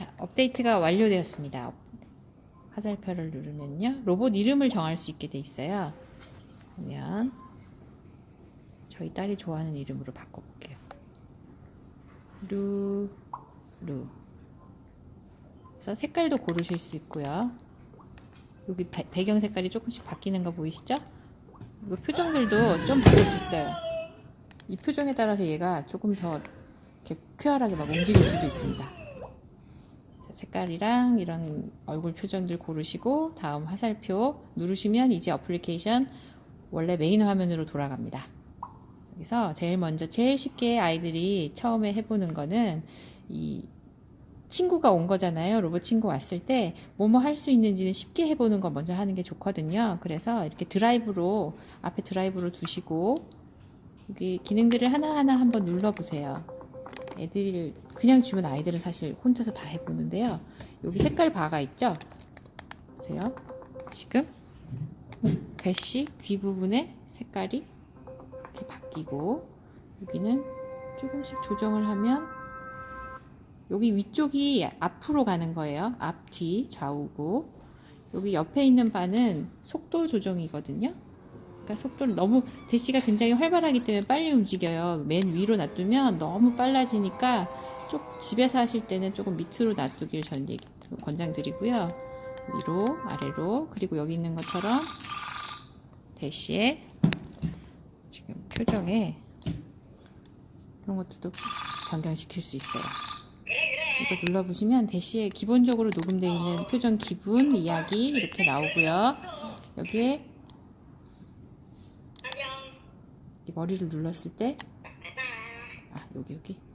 자, 업데이트가 완료되었습니다. 화살표를 누르면요. 로봇 이름을 정할 수 있게 돼 있어요. 그러면 저희 딸이 좋아하는 이름으로 바꿔볼게요. 루, 루. 그래서 색깔도 고르실 수 있고요. 여기 배, 배경 색깔이 조금씩 바뀌는 거 보이시죠? 이 표정들도 좀 바꿀 수 있어요. 이 표정에 따라서 얘가 조금 더 이렇게 쾌활하게 막 움직일 수도 있습니다. 자, 색깔이랑 이런 얼굴 표정들 고르시고 다음 화살표 누르시면 이제 어플리케이션 원래 메인 화면으로 돌아갑니다. 여기서 제일 먼저 제일 쉽게 아이들이 처음에 해보는 거는 이 친구가 온 거잖아요. 로봇 친구 왔을 때 뭐뭐 할 수 있는지는 쉽게 해보는 거 먼저 하는 게 좋거든요. 그래서 이렇게 드라이브로 앞에 드라이브로 두시고 여기 기능들을 하나하나 한번 눌러보세요. 애들 그냥 주면 아이들은 사실 혼자서 다 해보는데요. 여기 색깔 바가 있죠? 보세요. 지금 배씨 귀 부분의 색깔이 이렇게 바뀌고 여기는 조금씩 조정을 하면 여기 위쪽이 앞으로 가는 거예요. 앞, 뒤, 좌우고 여기 옆에 있는 바는 속도 조정이거든요. 그러니까 속도를 너무 대시가 굉장히 활발하기 때문에 빨리 움직여요. 맨 위로 놔두면 너무 빨라지니까 좀 집에서 하실 때는 조금 밑으로 놔두길 전 얘기 권장드리고요. 위로, 아래로 그리고 여기 있는 것처럼 대시에 지금 표정에 이런 것들도 변경시킬 수 있어요. 이거 눌러보시면 대시에 기본적으로 녹음되어 있는 표정 기분, 이야기 이렇게 나오고요. 여기에 이 머리를 눌렀을 때, 아, 여기, 여기.